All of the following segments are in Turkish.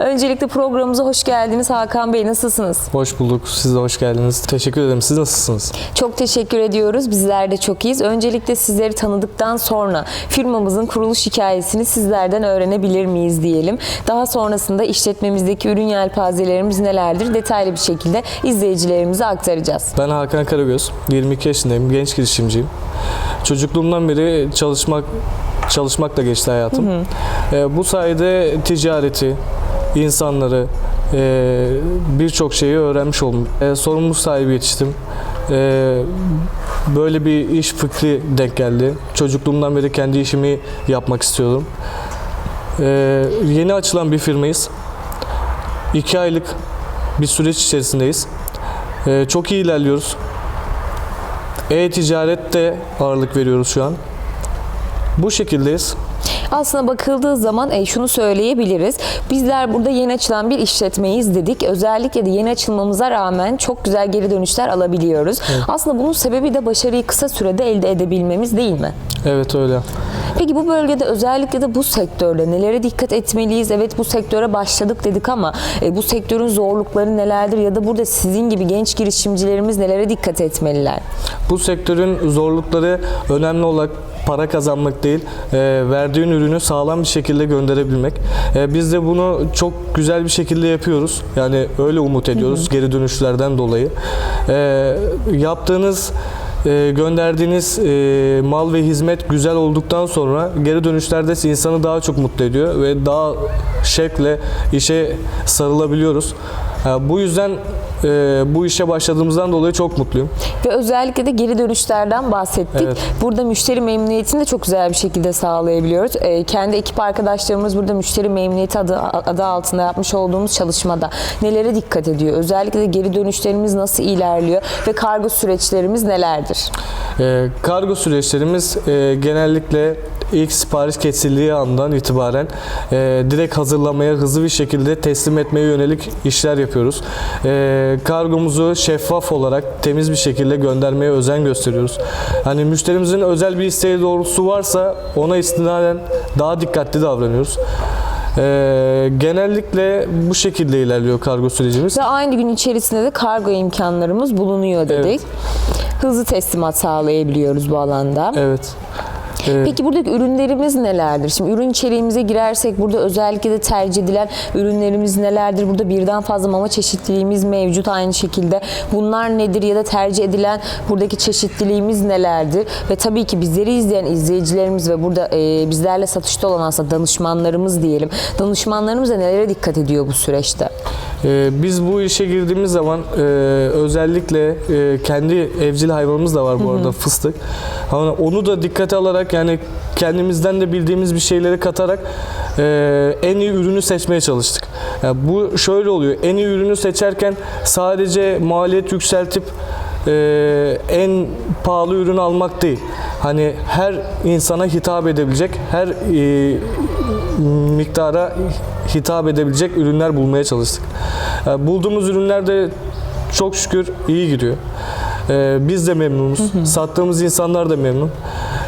Öncelikle programımıza hoş geldiniz Hakan Bey. Nasılsınız? Hoş bulduk. Siz de hoş geldiniz. Teşekkür ederim. Siz nasılsınız? Çok teşekkür ediyoruz. Bizler de çok iyiyiz. Öncelikle sizleri tanıdıktan sonra firmamızın kuruluş hikayesini sizlerden öğrenebilir miyiz diyelim. Daha sonrasında işletmemizdeki ürün yelpazelerimiz nelerdir detaylı bir şekilde izleyicilerimize aktaracağız. Ben Hakan Karagöz. 22 yaşındayım. Genç girişimciyim. Çocukluğumdan beri çalışmak çalışmakla geçti hayatım. Ee, bu sayede ticareti, insanları, e, birçok şeyi öğrenmiş oldum. E, sorumluluk sahibi yetiştim. E, böyle bir iş fikri denk geldi. Çocukluğumdan beri kendi işimi yapmak istiyordum. E, yeni açılan bir firmayız. İki aylık bir süreç içerisindeyiz. Ee, çok iyi ilerliyoruz. E-ticarette ağırlık veriyoruz şu an. Bu şekildeyiz. Aslında bakıldığı zaman e, şunu söyleyebiliriz. Bizler burada yeni açılan bir işletmeyiz dedik. Özellikle de yeni açılmamıza rağmen çok güzel geri dönüşler alabiliyoruz. Aslında bunun sebebi de başarıyı kısa sürede elde edebilmemiz değil mi? Evet öyle. Peki bu bölgede özellikle de bu sektörde nelere dikkat etmeliyiz? Evet bu sektöre başladık dedik ama e, bu sektörün zorlukları nelerdir ya da burada sizin gibi genç girişimcilerimiz nelere dikkat etmeliler? Bu sektörün zorlukları önemli olarak para kazanmak değil, e, verdiğin ürünü sağlam bir şekilde gönderebilmek. E, biz de bunu çok güzel bir şekilde yapıyoruz. Yani öyle umut ediyoruz geri dönüşlerden dolayı. E, yaptığınız e, gönderdiğiniz e, mal ve hizmet güzel olduktan sonra geri dönüşlerde insanı daha çok mutlu ediyor ve daha şevkle işe sarılabiliyoruz. E, bu yüzden e, bu işe başladığımızdan dolayı çok mutluyum. Ve özellikle de geri dönüşlerden bahsettik. Evet. Burada müşteri memnuniyetini de çok güzel bir şekilde sağlayabiliyoruz. Ee, kendi ekip arkadaşlarımız burada müşteri memnuniyeti adı, adı altında yapmış olduğumuz çalışmada nelere dikkat ediyor? Özellikle de geri dönüşlerimiz nasıl ilerliyor ve kargo süreçlerimiz nelerdir? Ee, kargo süreçlerimiz e, genellikle ilk sipariş kesildiği andan itibaren e, direkt hazırlamaya hızlı bir şekilde teslim etmeye yönelik işler yapıyoruz. E, kargomuzu şeffaf olarak temiz bir şekilde göndermeye özen gösteriyoruz. Hani müşterimizin özel bir isteği doğrultusu varsa ona istinaden daha dikkatli davranıyoruz. E, genellikle bu şekilde ilerliyor kargo sürecimiz. Ve aynı gün içerisinde de kargo imkanlarımız bulunuyor dedik. Evet. Hızlı teslimat sağlayabiliyoruz bu alanda. Evet. E, Peki buradaki ürünlerimiz nelerdir? Şimdi ürün içeriğimize girersek burada özellikle de tercih edilen ürünlerimiz nelerdir? Burada birden fazla mama çeşitliliğimiz mevcut aynı şekilde. Bunlar nedir ya da tercih edilen buradaki çeşitliliğimiz nelerdir? Ve tabii ki bizleri izleyen izleyicilerimiz ve burada e, bizlerle satışta olan aslında danışmanlarımız diyelim. Danışmanlarımız da nelere dikkat ediyor bu süreçte? Ee, biz bu işe girdiğimiz zaman e, özellikle e, kendi evcil hayvanımız da var bu arada fıstık. Ama onu da dikkate alarak yani kendimizden de bildiğimiz bir şeyleri katarak e, en iyi ürünü seçmeye çalıştık. Yani bu şöyle oluyor. En iyi ürünü seçerken sadece maliyet yükseltip e, en pahalı ürün almak değil. Hani her insana hitap edebilecek, her e, miktara hitap edebilecek ürünler bulmaya çalıştık. E, bulduğumuz ürünler de çok şükür iyi gidiyor. E, biz de memnunuz. Sattığımız insanlar da memnun.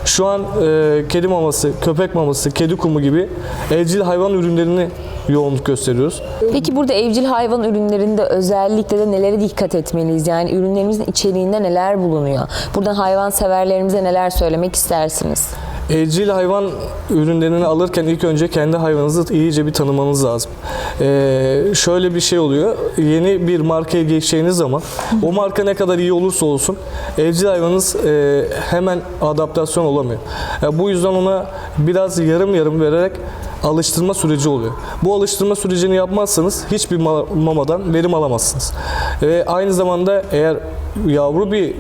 Şu an e, kedi maması, köpek maması, kedi kumu gibi evcil hayvan ürünlerini yoğunluk gösteriyoruz. Peki burada evcil hayvan ürünlerinde özellikle de nelere dikkat etmeliyiz? Yani ürünlerimizin içeriğinde neler bulunuyor? Buradan hayvan severlerimize neler söylemek istersiniz? Evcil hayvan ürünlerini alırken ilk önce kendi hayvanınızı iyice bir tanımanız lazım. Ee, şöyle bir şey oluyor. Yeni bir markaya geçeceğiniz zaman o marka ne kadar iyi olursa olsun evcil hayvanınız e, hemen adaptasyon olamıyor. Ya bu yüzden ona biraz yarım yarım vererek alıştırma süreci oluyor. Bu alıştırma sürecini yapmazsanız hiçbir ma- mamadan verim alamazsınız. Ve aynı zamanda eğer yavru bir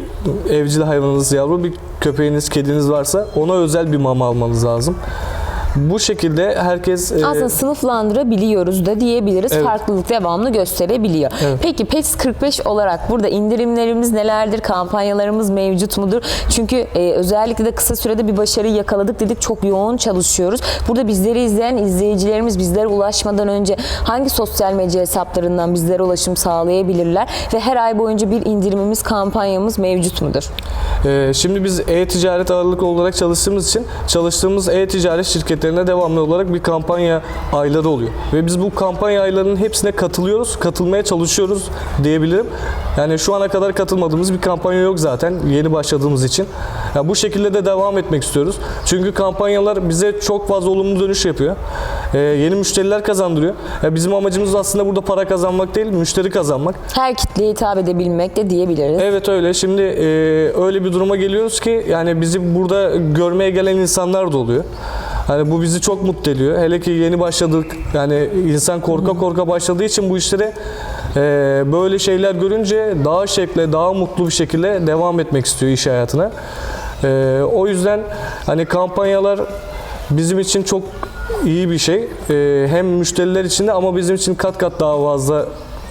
evcil hayvanınız, yavru bir köpeğiniz, kediniz varsa ona özel bir mama almanız lazım. Bu şekilde herkes e, Aslında sınıflandırabiliyoruz da diyebiliriz. Evet. Farklılık devamlı gösterebiliyor. Evet. Peki PES 45 olarak burada indirimlerimiz nelerdir? Kampanyalarımız mevcut mudur? Çünkü e, özellikle de kısa sürede bir başarıyı yakaladık dedik. Çok yoğun çalışıyoruz. Burada bizleri izleyen izleyicilerimiz bizlere ulaşmadan önce hangi sosyal medya hesaplarından bizlere ulaşım sağlayabilirler? Ve her ay boyunca bir indirimimiz, kampanyamız mevcut mudur? Ee, şimdi biz e-ticaret ağırlıklı olarak çalıştığımız için çalıştığımız e-ticaret şirketlerine devamlı olarak bir kampanya ayları oluyor. Ve biz bu kampanya aylarının hepsine katılıyoruz, katılmaya çalışıyoruz diyebilirim. Yani şu ana kadar katılmadığımız bir kampanya yok zaten yeni başladığımız için. Ya bu şekilde de devam etmek istiyoruz. Çünkü kampanyalar bize çok fazla olumlu dönüş yapıyor. Ee, yeni müşteriler kazandırıyor. Ya bizim amacımız aslında burada para kazanmak değil, müşteri kazanmak. Her kitleye hitap edebilmek de diyebiliriz. Evet öyle. Şimdi e, öyle bir duruma geliyoruz ki yani bizi burada görmeye gelen insanlar da oluyor. Hani bu bizi çok mutlu ediyor. Hele ki yeni başladık. Yani insan korka korka başladığı için bu işlere e, böyle şeyler görünce daha şekle, daha mutlu bir şekilde devam etmek istiyor iş hayatına. E, o yüzden hani kampanyalar bizim için çok iyi bir şey. E, hem müşteriler için de ama bizim için kat kat daha fazla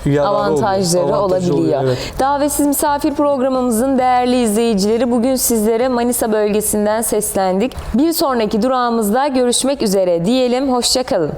yararı oluyor. avantajları Avantajı olabiliyor. oluyor, evet. Davetsiz misafir programımızın değerli izleyicileri bugün sizlere Manisa bölgesinden seslendik. Bir sonraki durağımızda görüşmek üzere diyelim. Hoşçakalın.